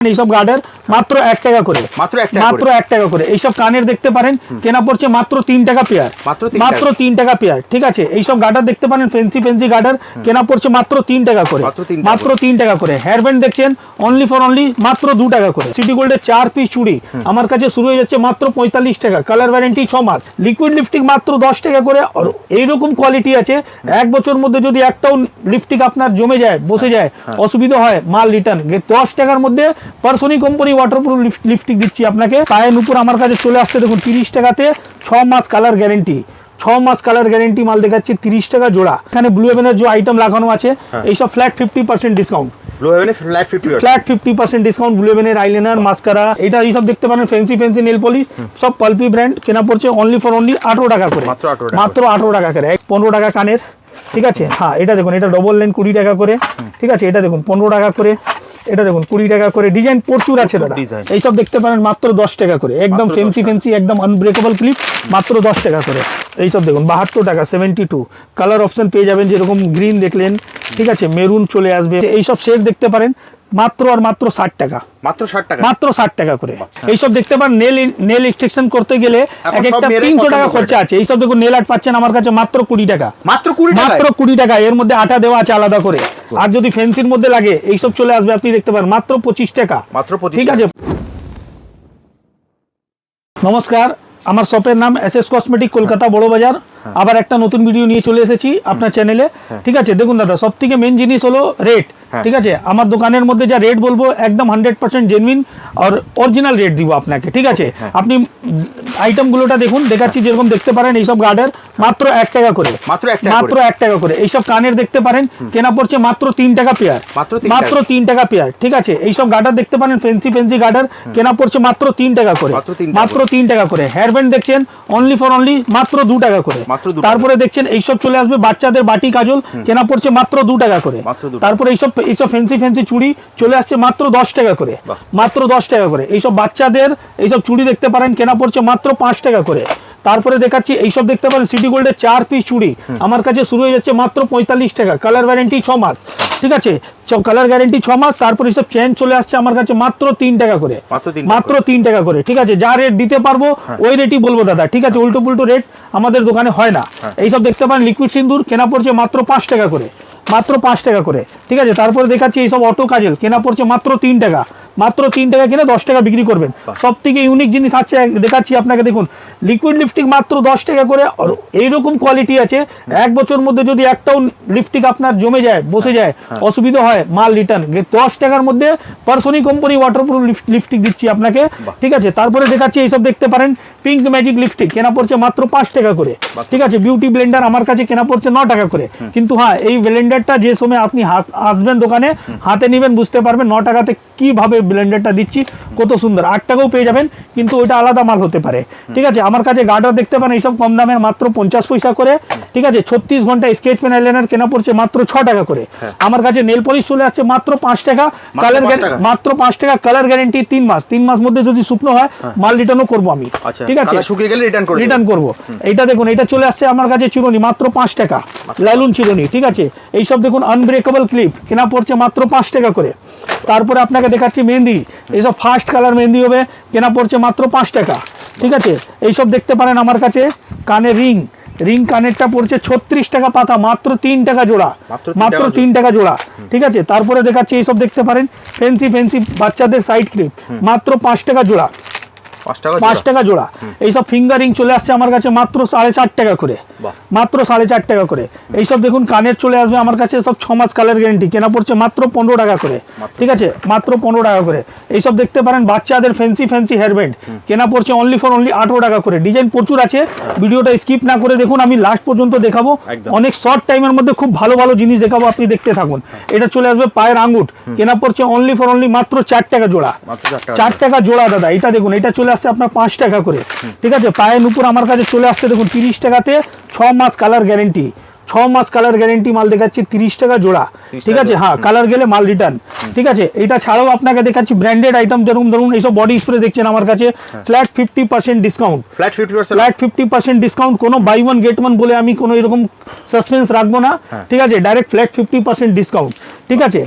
এইসব গার্ডের মাত্র এক টাকা করে। মাত্র মাত্র করে। এক টাকা করে। এইসব কানের দেখতে পারেন কেনা পড়ছে মাত্র তিন টাকা পেয়ার। মাত্র তিন টাকা। পেয়ার ঠিক আছে? এইসব গার্ডার দেখতে পারেন ফেন্সি ফেন্সি গার্ডার কেনা পড়ছে মাত্র তিন টাকা করে। মাত্র তিন টাকা করে। হেয়ার ব্যান্ড দেখছেন অনলি ফর অনলি মাত্র দু টাকা করে। সিটি গোল্ডের চার পিস চুড়ি আমার কাছে শুরু হয়ে যাচ্ছে মাত্র পঁয়তাল্লিশ টাকা। কালার ওয়ারেন্টি ছ মাস। লিকুইড লিপস্টিক মাত্র দশ টাকা করে। আর এইরকম কোয়ালিটি আছে এক বছর মধ্যে যদি একটাও লিপস্টিক আপনার জমে যায় বসে যায় হ্যাঁ। অসুবিধা হয় মাল রিটার্ন দশ টাকার মধ্যে পার্সোনি কোম্পানি ওয়াটারপ্রুফ লিপস্টিক দিচ্ছি আপনাকে। পায়ের উপর আমার কাছে চলে আসছে দেখুন তিরিশ টাকাতে ছ মাস কালার গ্যারেন্টি ছ মাস কালার গ্যারেন্টি মাল দেখাচ্ছি তিরিশ টাকা জোড়া। এখানে ব্লু হেভেনের যে আইটেম লাগানো আছে হ্যাঁ। এইসব flat fifty percent discount flat fifty percent discount blue হেভেনের eyeliner mascara এটা এইসব দেখতে পারেন ফ্যান্সি ফ্যান্সি নেল পলিশ সব পালপি ব্র্যান্ড কেনা পড়ছে অনলি ফর অনলি আঠারো টাকা করে। মাত্র 18 টাকা আঠারো টাকা করে পনেরো টাকা কানের ঠিক আছে? হ্যাঁ এটা দেখুন এটা ডবল লাইন কুড়ি টাকা করে ঠিক আছে? এটা দেখুন পনেরো টাকা করে। এটা দেখুন কুড়ি টাকা করে ডিজাইন প্রচুর আছে দাদা। এইসব দেখতে পারেন মাত্র দশ টাকা করে। একদম মাত্র 10 ফেন্সি ফেন্সি একদম আনব্রেকেবল ক্লিপ মাত্র দশ টাকা করে। এইসব দেখুন বাহাত্তর টাকা সেভেন্টি টু কালার অপশন পেয়ে যাবেন যেরকম গ্রিন দেখলেন ঠিক আছে মেরুন চলে আসবে। এইসব শেড দেখতে পারেন। মাত্র আর মাত্র ষাট টাকা। মাত্র ষাট টাকা? মাত্র ষাট টাকা করে। এইসব দেখতে পারেন নেল নেল এক্সটেকশন করতে গেলে এক একটা তিনশো টাকা খরচা আছে। এইসব দেখুন নেল আর্ট পাচ্ছেন আমার কাছে মাত্র কুড়ি টাকা। মাত্র কুড়ি মাত্র কুড়ি টাকা এর মধ্যে আটা দেওয়া আছে আলাদা করে। আর যদি ফেন্সির মধ্যে লাগে এইসব চলে আসবে আপনি দেখতে পারেন মাত্র পঁচিশ টাকা। মাত্র ঠিক আছে? নমস্কার আমার শপের নাম এস এস কসমেটিক কলকাতা বড় বাজার। হ্যাঁ। আবার একটা নতুন ভিডিও নিয়ে চলে এসেছি আপনার চ্যানেলে ঠিক আছে? দেখুন দাদা সব থেকে মেন জিনিস হলো রেট হ্যাঁ। ঠিক আছে? আমার দোকানের মধ্যে যা রেট বলব একদম হান্ড্রেড পার্সেন্ট জেনুইন আর অরিজিনাল রেট দিব আপনাকে ঠিক আছে? হ্যাঁ। আপনি আইটেমগুলোটা দেখুন দেখাচ্ছি যেরকম দেখতে পারেন এইসব গার্ডের মাত্র এক টাকা করে। মাত্র এক টাকা মাত্র করে। এক টাকা করে। এইসব কানের দেখতে পারেন কেনা পড়ছে মাত্র তিন টাকা পেয়ার মাত্র তিন টাকা। পেয়ার ঠিক আছে? এইসব গার্ডার দেখতে পারেন ফেন্সি ফেন্সি গার্ডার কেনা পড়ছে মাত্র তিন টাকা করে। মাত্র তিন টাকা করে। হেয়ার ব্যান্ড দেখছেন অনলি ফর অনলি মাত্র দু টাকা করে। তারপরে দেখছেন এইসব চলে আসবে বাচ্চাদের বাটি কাজল কেনা পড়ছে মাত্র দু টাকা করে। তারপরে এইসব এইসব ফেন্সি ফেন্সি চুড়ি চলে আসছে মাত্র দশ টাকা করে। মাত্র দশ টাকা করে। এইসব বাচ্চাদের এইসব চুড়ি দেখতে পারেন কেনা পড়ছে মাত্র পাঁচ টাকা করে। তারপরে দেখাচ্ছি এইসব দেখতে পারেন সিটি গোল্ডের চার পিস চুড়ি। আমার কাছে শুরু হয়ে যাচ্ছে মাত্র পঁয়তাল্লিশ টাকা। কালার ওয়ারেন্টি ছ মাস। ঠিক আছে? কালার গ্যারেন্টি ছ মাস তারপরে এইসব চেন চলে আসছে আমার কাছে মাত্র তিন টাকা করে। মাত্র তিন টাকা মাত্র তিন টাকা করে। ঠিক আছে? যা রেট দিতে পারব ওই রেটই বলব দাদা। ঠিক আছে? উল্টো পুল্টো রেট আমাদের দোকানে হয় না। এইসব দেখতে পারেন লিকুইড সিন্দুর কেনা পড়ছে মাত্র পাঁচ টাকা করে। মাত্র পাঁচ টাকা করে। ঠিক আছে? তারপরে দেখাচ্ছি এইসব অটো কাজল কেনা পড়ছে মাত্র তিন টাকা। মাত্র তিন টাকা কিনে দশ টাকা বিক্রি করবেন। সব থেকে ইউনিক জিনিস আছে দেখাচ্ছি আপনাকে দেখুন লিকুইড লিপস্টিক মাত্র দশ টাকা করে আর এইরকম কোয়ালিটি আছে এক বছর মধ্যে যদি একটাও লিপস্টিক আপনার জমে যায় বসে যায় অসুবিধা হয় মাল রিটার্ন দশ টাকার মধ্যে পার্সোনি কোম্পানি ওয়াটারপ্রুফ লিপস্টিক দিচ্ছি আপনাকে। ঠিক আছে তারপরে দেখাচ্ছি এইসব দেখতে পারেন পিঙ্ক ম্যাজিক লিপস্টিক কেনা পড়ছে মাত্র পাঁচ টাকা করে। ঠিক আছে বিউটি ব্লেন্ডার আমার কাছে কেনা পড়ছে ন টাকা করে। কিন্তু হ্যাঁ এই ব্লেন্ডারটা যে সময় আপনি হাত- আসবেন দোকানে হাতে নেবেন বুঝতে পারবেন ন টাকাতে কীভাবে ব্লেন্ডারটা দিচ্ছি? কত সুন্দর। আট টাকাও পেয়ে যাবেন কিন্তু ওইটা আলাদা মাল হতে পারে। ঠিক আছে? আমার কাছে গার্ডার দেখতে পারেন এইসব কম দামের মাত্র পঞ্চাশ পয়সা করে। ঠিক আছে? ছত্রিশ ঘণ্টা স্কেচ পেন আইলাইনার কেনা পড়ছে মাত্র ছ টাকা করে। আমার কাছে নেল পলিশ চলে আসছে মাত্র পাঁচ টাকা। কালার মাত্র পাঁচ টাকা। কালার গ্যারেন্টি তিন মাস। তিন মাস মধ্যে যদি শুকনো হয় মাল রিটার্নও করব আমি। আচ্ছা। ঠিক আছে? শুকিয়ে গেলে রিটার্ন রিটার্ন করব। এইটা দেখুন এটা চলে আসছে আমার কাছে চিরুনি মাত্র পাঁচ টাকা। লালুন চিরুনি ঠিক আছে? এইসব দেখুন আনব্রেকেবল ক্লিপ কেনা পড়ছে মাত্র পাঁচ টাকা করে। তারপরে আপনাকে দেখাচ্ছি মেহেন্দি। এইসব ফার্স্ট কালার মেহেন্দি হবে কেনা পড়ছে মাত্র পাঁচ টাকা। ঠিক আছে? এইসব দেখতে পারেন আমার কাছে কানে রিং। রিং কানেরটা পড়ছে ছত্রিশ টাকা পাতা মাত্র তিন টাকা জোড়া। মাত্র তিন টাকা জোড়া। ঠিক আছে? তারপরে দেখাচ্ছি এইসব দেখতে পারেন। ফেন্সি ফেন্সি বাচ্চাদের সাইড ক্লিপ মাত্র পাঁচ টাকা জোড়া। পাঁচ টাকা জোড়া। এইসব ফিঙ্গারিং চলে আসছে আমার কাছে মাত্র সাড়ে চার টাকা করে। মাত্র সাড়ে চার টাকা করে। এইসব দেখুন কানের চলে আসবে আমার কাছে সব ছ মাস কালার গ্যারেন্টি কেনা পড়ছে মাত্র পনেরো টাকা করে। ঠিক আছে? মাত্র পনেরো টাকা করে। এইসব দেখতে পারেন বাচ্চাদের ফ্যান্সি ফ্যান্সি হেয়ারব্যান্ড কেনা পড়ছে অনলি ফর অনলি আঠেরো টাকা করে। ডিজাইন প্রচুর আছে। ভিডিওটা স্কিপ না করে দেখুন আমি লাস্ট পর্যন্ত দেখাবো। অনেক শর্ট টাইমের মধ্যে খুব ভালো ভালো জিনিস দেখাবো আপনি দেখতে থাকুন। এটা চলে আসবে পায়ের আঙ্গুট কেনা পড়ছে অনলি ফর অনলি মাত্র চার টাকা জোড়া। মাত্র চার টাকা চার টাকা জোড়া দাদা। এটা দেখুন এটা চলে আসছে আপনার পাঁচ টাকা করে। ঠিক আছে? পায়ের উপর আমার কাছে চলে আসছে দেখুন, তিরিশ টাকাতে ছ মাস কালার গ্যারেন্টি ছ মাস কালার গ্যারেন্টি মাল দেখাচ্ছি তিরিশ টাকা জোড়া। ঠিক আছে? হ্যাঁ কালার গেলে মাল রিটার্ন ঠিক আছে? এটা ছাড়াও আপনাকে দেখাচ্ছি ব্র্যান্ডেড আইটেম যেরকম ধরুন এইসব বডি স্প্রে দেখছেন আমার কাছে flat fifty percent discount flat fifty flat fifty percent discount কোনো বাই ওয়ান গেট ওয়ান বলে আমি কোনো এরকম সাসপেন্স রাখব না। হ্যাঁ। ঠিক আছে? Direct flat fifty percent discount ঠিক আছে?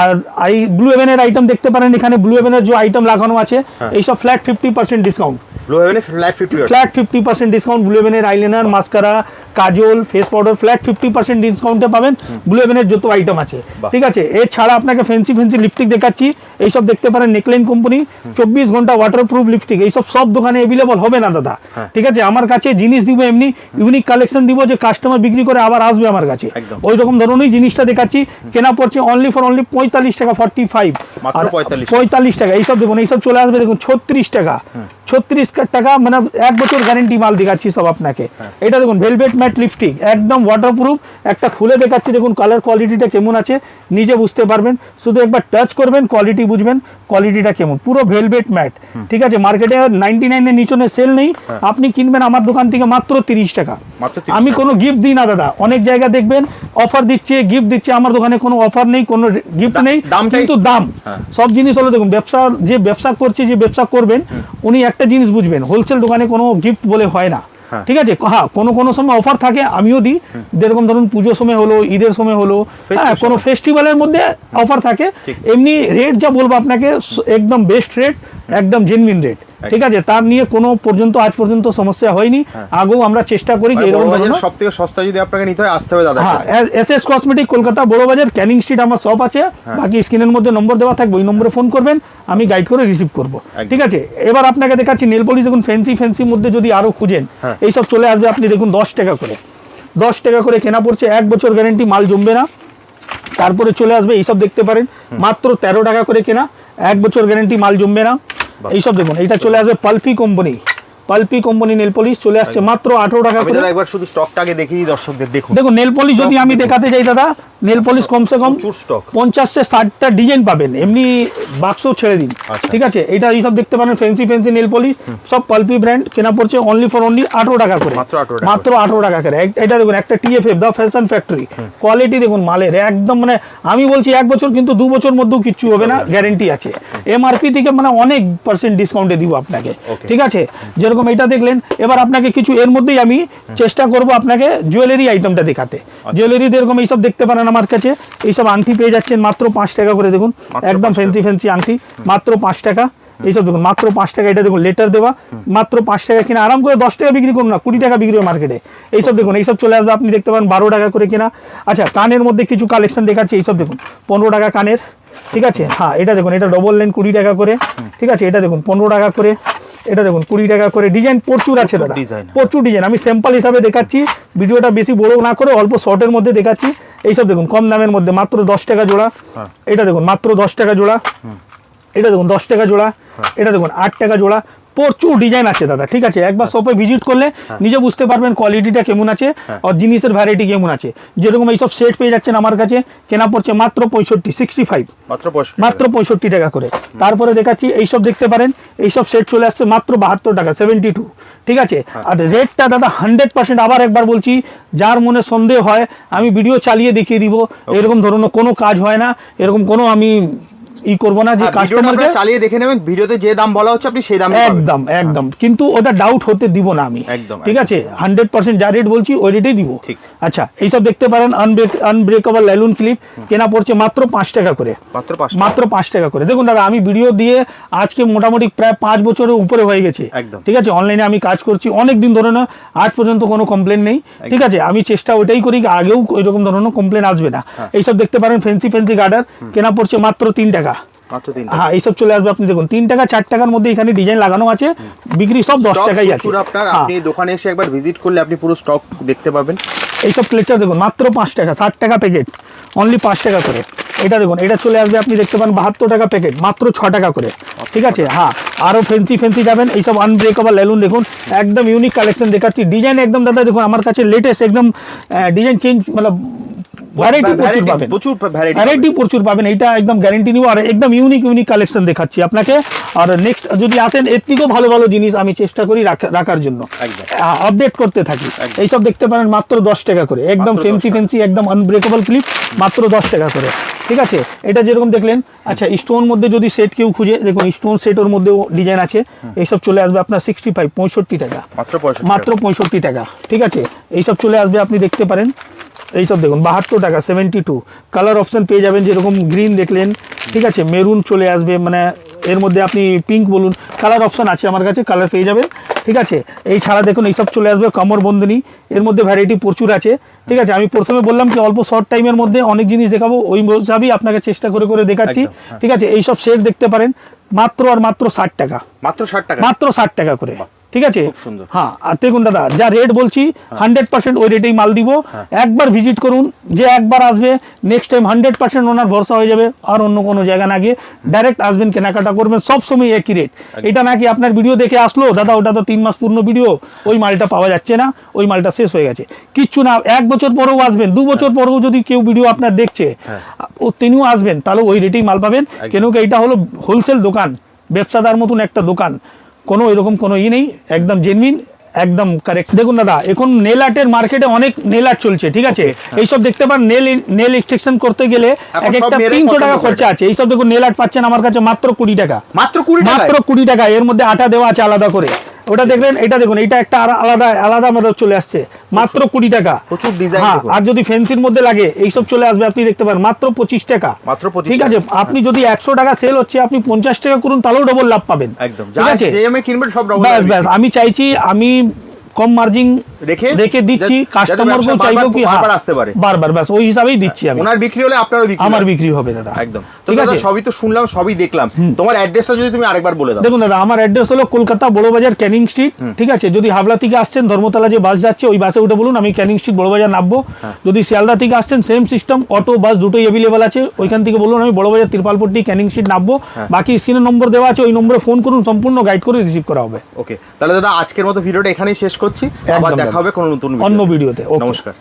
আর এই ব্লু এভেনের আইটেম দেখতে পারেন এখানে ব্লু এভেনের যে আইটেম লাগানো আছে হ্যাঁ। এইসব flat fifty percent discount blue হেভেনে flat fifty percent flat fifty percent discount blue eyeliner mascara kajal face powder flat fifty percent ডিসকাউন্টে পাবেন। ব্লু যত আইটেম আছে। ঠিক আছে? এছাড়া আপনাকে ফেন্সি ফেন্সি লিপস্টিক দেখাচ্ছি। এইসব দেখতে পারেন নেকলাইন কোম্পানি চব্বিশ ঘণ্টা ওয়াটারপ্রুফ লিপস্টিক এইসব সব দোকানে অ্যাভেলেবল হবে না দাদা। হ্যাঁ। ঠিক আছে? আমার কাছে জিনিস দিব এমনি ইউনিক কালেকশন দিব যে কাস্টমার বিক্রি করে আবার আসবে আমার কাছে। ওই রকম ধরনের জিনিসটা দেখাচ্ছি। কেনা পড়ছে অনলি ফর অনলি পঁয়তাল্লিশ টাকা ফর্টি ফাইভ মাত্র 45 পঁয়তাল্লিশ টাকা। এইসব দেখুন এইসব চলে আসবে দেখুন ছত্রিশ টাকা। ছত্রিশ টাকা মানে এক বছর গ্যারেন্টি মাল দেখাচ্ছি সব আপনাকে। এটা দেখুন ভেলভেট ম্যাট লিপস্টিক একদম ওয়াটারপ্রুফ একটা খুলে দেখাচ্ছি দেখুন কালার কোয়ালিটিটা কেমন আছে নিজে বুঝতে পারবেন। শুধু একবার টাচ করবেন কোয়ালিটি বুঝবেন কোয়ালিটিটা কেমন পুরো ভেলভেট ম্যাট ঠিক আছে মার্কেটে নাইনটি নাইনের নিচনে সেল নেই। আপনি কিনবেন আমার দোকান থেকে মাত্র তিরিশ টাকা। আমি কোনো গিফট দিই না দাদা। অনেক জায়গা দেখবেন অফার দিচ্ছে গিফট দিচ্ছে আমার দোকানে কোনো অফার নেই কোনো গিফট নেই কিন্তু দাম। হ্যাঁ। সব জিনিস হলো দেখুন ব্যবসা যে ব্যবসা করছে যে ব্যবসা করবেন উনি একটা জিনিস বুঝবেন হোলসেল দোকানে কোনো গিফট বলে হয় না। হ্যাঁ। ঠিক আছে? হ্যাঁ কোনো কোনো সময় অফার থাকে আমিও দিই। যেরকম ধরুন পুজোর সময় হলো ঈদের সময় হলো হ্যাঁ কোনো ফেস্টিভ্যালের মধ্যে অফার থাকে। এমনি রেট যা বলব আপনাকে একদম বেস্ট রেট একদম জেনুইন রেট ঠিক আছে তার নিয়ে কোনো পর্যন্ত আজ পর্যন্ত সমস্যা হয়নি। আগেও আমরা চেষ্টা করি যে এরকম সব থেকে সস্তা যদি আপনাকে নিতে হয় আসতে হবে দাদা হ্যাঁ এস এস কসমেটিক কলকাতা বড় বাজার ক্যানিং স্ট্রিট আমার শপ আছে। হ্যাঁ। বাকি স্ক্রিনের মধ্যে নম্বর দেওয়া থাকবে ওই নম্বরে ফোন করবেন আমি গাইড করে রিসিভ করব। ঠিক আছে এবার আপনাকে দেখাচ্ছি নেল পলিশ দেখুন ফ্যান্সি ফ্যান্সির মধ্যে যদি আরও খুঁজেন হ্যাঁ। এইসব চলে আসবে আপনি দেখুন দশ টাকা করে। দশ টাকা করে কেনা পড়ছে এক বছর গ্যারেন্টি মাল জমবে না। তারপরে চলে আসবে এইসব দেখতে পারেন মাত্র তেরো টাকা করে কেনা এক বছর গ্যারেন্টি মাল জমবে না। এইসব দেখুন এইটা চলে আসবে পালফি কোম্পানি। পালপি কোম্পানি নেল পলিশ চলে আসছে মাত্র আঠারো টাকা করে দাদা একবার শুধু স্টকটা আগে দেখিয়ে দর্শকদের দেখুন। দেখুন নেল পলিশ যদি আমি দেখাতে যাই দাদা নেল পলিশ কমসে কম স্টক পঞ্চাশ থেকে ষাটটা ডিজাইন পাবেন এমনি বাক্সও ছেড়ে দিন। আচ্ছা। ঠিক আছে? এটা এইসব দেখতে পারেন ফ্যান্সি ফ্যান্সি নেল পলিশ সব পালপি ব্র্যান্ড কেনা পড়ছে অনলি ফর অনলি আঠারো টাকা করে। মাত্র 18 টাকা মাত্র আঠারো টাকা করে। এটা দেখুন একটা TFF the fashion factory quality দেখুন মালের। একদম মানে আমি বলছি এক বছর কিন্তু দু বছর মধ্যেও কিচ্ছু হবে না গ্যারেন্টি আছে। এমআরপি থেকে মানে অনেক পার্সেন্ট ডিসকাউন্টে দিব আপনাকে। ঠিক আছে? যেরকম এটা দেখলেন এবার আপনাকে কিছু এর মধ্যেই আমি চেষ্টা করব আপনাকে জুয়েলারি আইটেমটা দেখাতে। আচ্ছা। জুয়েলারি যেরকম এইসব দেখতে পারেন আমার কাছে। এইসব আংটি পেয়ে যাচ্ছেন মাত্র পাঁচ টাকা করে দেখুন একদম ফ্যান্সি ফ্যান্সি আংটি মাত্র পাঁচ টাকা। এইসব দেখুন মাত্র পাঁচ টাকা এটা দেখুন লেটার দেওয়া মাত্র পাঁচ টাকা কিনা আরাম করে দশ টাকা বিক্রি করুন না কুড়ি টাকা বিক্রি হয় মার্কেটে এইসব দেখুন এইসব চলে আসবে আপনি দেখতে পান বারো টাকা করে কিনা। আচ্ছা কানের মধ্যে কিছু কালেকশন দেখাচ্ছি এইসব দেখুন পনেরো টাকা কানের ঠিক আছে? হ্যাঁ এটা দেখুন এটা ডবল লাইন কুড়ি টাকা করে ঠিক আছে? এটা দেখুন পনেরো টাকা করে। এটা দেখুন কুড়ি টাকা করে ডিজাইন প্রচুর আছে দাদা। প্রচুর ডিজাইন আমি স্যাম্পল হিসাবে দেখাচ্ছি ভিডিওটা বেশি বড় না করে অল্প শর্টের মধ্যে দেখাচ্ছি। এইসব দেখুন কম দামের মধ্যে মাত্র দশ টাকা জোড়া। হ্যাঁ। এটা দেখুন মাত্র দশ টাকা জোড়া। এটা দেখুন দশ টাকা জোড়া। হ্যাঁ। এটা দেখুন আট টাকা জোড়া। প্রচুর ডিজাইন আছে দাদা ঠিক আছে? একবার শপে ভিজিট করলে হ্যাঁ। নিজে বুঝতে পারবেন কোয়ালিটিটা কেমন আছে আর জিনিসের ভ্যারাইটি কেমন আছে। যেরকম এইসব সেট পেয়ে যাচ্ছেন আমার কাছে কেনা পড়ছে মাত্র পঁয়ষট্টি সিক্সটি ফাইভ মাত্র পঁয়ষট্টি মাত্র পঁয়ষট্টি টাকা করে। তারপরে দেখাচ্ছি এইসব দেখতে পারেন এইসব সেট চলে আসছে মাত্র বাহাত্তর টাকা সেভেন্টি টু ঠিক আছে? আর রেটটা দাদা হান্ড্রেড পার্সেন্ট আবার একবার বলছি যার মনে সন্দেহ হয় আমি ভিডিও চালিয়ে দেখিয়ে দিব। এরকম ধরনের কোনো কাজ হয় না এরকম কোনো আমি ই করব না যে হ্যাঁ, কাস্টমারকে চালিয়ে দেখে নেবেন ভিডিওতে যে দাম বলা হচ্ছে আপনি সেই দাম একদম একদম। কিন্তু ওটা ডাউট হতে দিব না আমি। একদম, ঠিক আছে? হান্ড্রেড পার্সেন্ট যা রেট বলছি ওই রেটেই দিব। আচ্ছা এইসব দেখতে পারেন আনব্রেক আনব্রেকেবল ল্যালুন ক্লিপ কেনা পড়ছে মাত্র পাঁচ টাকা করে। মাত্র পাঁচ টাকা। করে। দেখুন দাদা আমি ভিডিও দিয়ে আজকে মোটামুটি প্রায় পাঁচ বছরের উপরে হয়ে গেছে। একদম। ঠিক আছে? অনলাইনে আমি কাজ করছি অনেক দিন ধরে না আজ পর্যন্ত কোনো কমপ্লেন নেই। ঠিক আছে? আমি চেষ্টা ওইটাই করি আগেও ওইরকম ধরনের কমপ্লেন আসবে না। হ্যাঁ। এইসব দেখতে পারেন ফেন্সি ফেন্সি গার্ডার কেনা পড়ছে মাত্র তিন টাকা। হ্যাঁ এইসব চলে আসবে। আপনি দেখুন তিন টাকা চার টাকার মধ্যে এখানে ডিজাইন লাগানো আছে। বিক্রি সব দশ টাকাই আছে। আপনার হ্যাঁ, আপনি দোকানে এসে একবার ভিজিট করলে আপনি পুরো স্টক দেখতে পাবেন। এইসব দেখুন মাত্র পাঁচ টাকা ষাট টাকা প্যাকেট অনলি পাঁচ টাকা করে। এটা দেখুন এটা চলে আসবে আপনি দেখতে পান বাহাত্তর টাকা প্যাকেট মাত্র ছ টাকা করে। ঠিক আছে? হ্যাঁ আরও ফেন্সি ফেন্সি যাবেন। এইসব আনব্রেকেবল লেলুন দেখুন একদম ইউনিক কালেকশন দেখাচ্ছি। ডিজাইন একদম দাদা দেখুন আমার কাছে লেটেস্ট একদম ডিজাইন চেঞ্জ মানে ভ্যারাইটি প্রচুর পাবেন। প্রচুর ভ্যারাইটি প্রচুর পাবেন। এইটা একদম গ্যারেন্টি নিব। আর একদম ইউনিক ইউনিক কালেকশন দেখাচ্ছি আপনাকে। আর নেক্সট যদি আসেন এর থেকেও ভালো ভালো জিনিস আমি চেষ্টা করি রাখার জন্য। আপডেট করতে থাকি। এইসব দেখতে পারেন মাত্র দশ টাকা করে। একদম ফেন্সি ফেন্সি একদম আনব্রেকেবল ক্লিপ মাত্র দশ টাকা করে। ঠিক আছে? এটা যেরকম দেখলেন আচ্ছা স্টোন মধ্যে যদি সেট কেউ খুঁজে দেখুন স্টোন সেটের মধ্যেও ডিজাইন আছে। এইসব চলে আসবে আপনার সিক্সটি ফাইভ পঁয়ষট্টি টাকা। মাত্র পঁয়ষট্টি টাকা। ঠিক আছে? এইসব চলে আসবে আপনি দেখতে পারেন। এইসব দেখুন বাহাত্তর টাকা সেভেন্টি টু কালার অপশন পেয়ে যাবেন যেরকম গ্রিন দেখলেন ঠিক আছে মেরুন চলে আসবে মানে এর মধ্যে আপনি পিঙ্ক বলুন কালার অপশন আছে আমার কাছে কালার পেয়ে যাবেন ঠিক আছে। এই ছাড়া দেখুন এইসব চলে আসবে কমর বন্ধনী এর মধ্যে ভ্যারাইটি প্রচুর আছে ঠিক আছে। আমি প্রথমে বললাম কি অল্প শর্ট টাইমের মধ্যে অনেক জিনিস দেখাবো ওই হিসাবেই আপনাকে চেষ্টা করে করে দেখাচ্ছি হ্যাঁ। ঠিক আছে। এইসব সেট দেখতে পারেন মাত্র আর মাত্র ষাট টাকা। মাত্র ষাট টাকা। মাত্র ষাট টাকা করে। ঠিক আছে? হ্যাঁ আর দেখুন দাদা যা রেট বলছি হান্ড্রেড পার্সেন্ট ওই রেটেই মাল দিব। একবার ভিজিট করুন যে একবার আসবে নেক্সট টাইম হান্ড্রেড পার্সেন্ট ওনার ভরসা হয়ে যাবে আর অন্য কোনো জায়গা না গিয়ে ডাইরেক্ট আসবেন কেনাকাটা করবেন সব সময় একই রেট এটা নাকি আপনার ভিডিও দেখে আসলো দাদা ওটা তো তিন মাস পূর্ণ ভিডিও ওই মালটা পাওয়া যাচ্ছে না ওই মালটা শেষ হয়ে গেছে। কিচ্ছু না এক বছর পরেও আসবেন দু বছর পরেও যদি কেউ ভিডিও আপনার দেখছে হ্যাঁ। ও তিনিও আসবেন তাহলে ওই রেটেই মাল পাবেন। কেন কি এটা হলো হোলসেল দোকান ব্যবসাদার মতন একটা দোকান। কোনো এরকম কোনো ই নেই একদম জেনুইন একদম কারেক্ট দেখুন দাদা এখন নেল আর্টের মার্কেটে অনেক নেল আর্ট চলছে ঠিক আছে? এইসব দেখতে পান নেল নেল এক্সট্রাকশন করতে গেলে এক একটা তিনশো টাকা খরচা আছে। এইসব দেখুন নেল আর্ট পাচ্ছেন আমার কাছে মাত্র কুড়ি টাকা। মাত্র কুড়ি টাকা মাত্র কুড়ি টাকা এর মধ্যে আটা দেওয়া আছে আলাদা করে। ওটা দেখবেন এটা দেখুন এটা একটা আর- আলাদা আলাদা মডেল চলে আসছে। মাত্র কুড়ি টাকা। প্রচুর ডিজাইন হ্যাঁ আর যদি ফেন্সির মধ্যে লাগে এইসব চলে আসবে আপনি দেখতে পারেন মাত্র পঁচিশ টাকা। মাত্র 25 ঠিক আছে আপনি যদি একশো টাকা সেল হচ্ছে আপনি পঞ্চাশ টাকা করুন তাহলেও ডবল লাভ পাবেন। একদম। ঠিক আছে? আমি চাইছি আমি কম মার্জিন রেখে রেখে দিচ্ছি কাস্টমারকেও চাইব কি? বারবার- হ্যাঁ, আসতে পারে। বারবার ব্যাস ওই হিসাবেই দিচ্ছি আমি। ওনার বিক্রি হলে আপনারও বিক্রি আমার বিক্রি হবে দাদা। একদম। ঠিক আছে? সবই তো শুনলাম সবই দেখলাম। তোমার অ্যাড্রেসটা যদি তুমি আরেকবার বলে দাও। দেখুন দাদা আমার অ্যাড্রেস হলো কলকাতা বড়বাজার ক্যানিং স্ট্রিট ঠিক আছে? যদি হাবড়া থেকে আসছেন ধর্মতলা যে বাস যাচ্ছে ওই বাসে উঠে বলুন আমি ক্যানিং স্ট্রিট বড়বাজার নামবো। হ্যাঁ। যদি শিয়ালদা থেকে আসছেন সেম সিস্টেম অটো বাস দুটোই অ্যাভেলেবেল আছে। ওইখান থেকে বলুন আমি বড়বাজার তিরপালপট্টি ক্যানিং স্ট্রিট নামবো। হ্যাঁ। বাকি স্ক্রিনের নম্বর দেওয়া আছে ওই নম্বরে ফোন করুন সম্পূর্ণ গাইড করে রিসিভ করা হবে। ওকে তাহলে দাদা আজকের মতো ভিডিওটা এখানেই শেষ করছি আবার দেখা হবে কোনো নতুন অন্য ভিডিওতে। নমস্কার।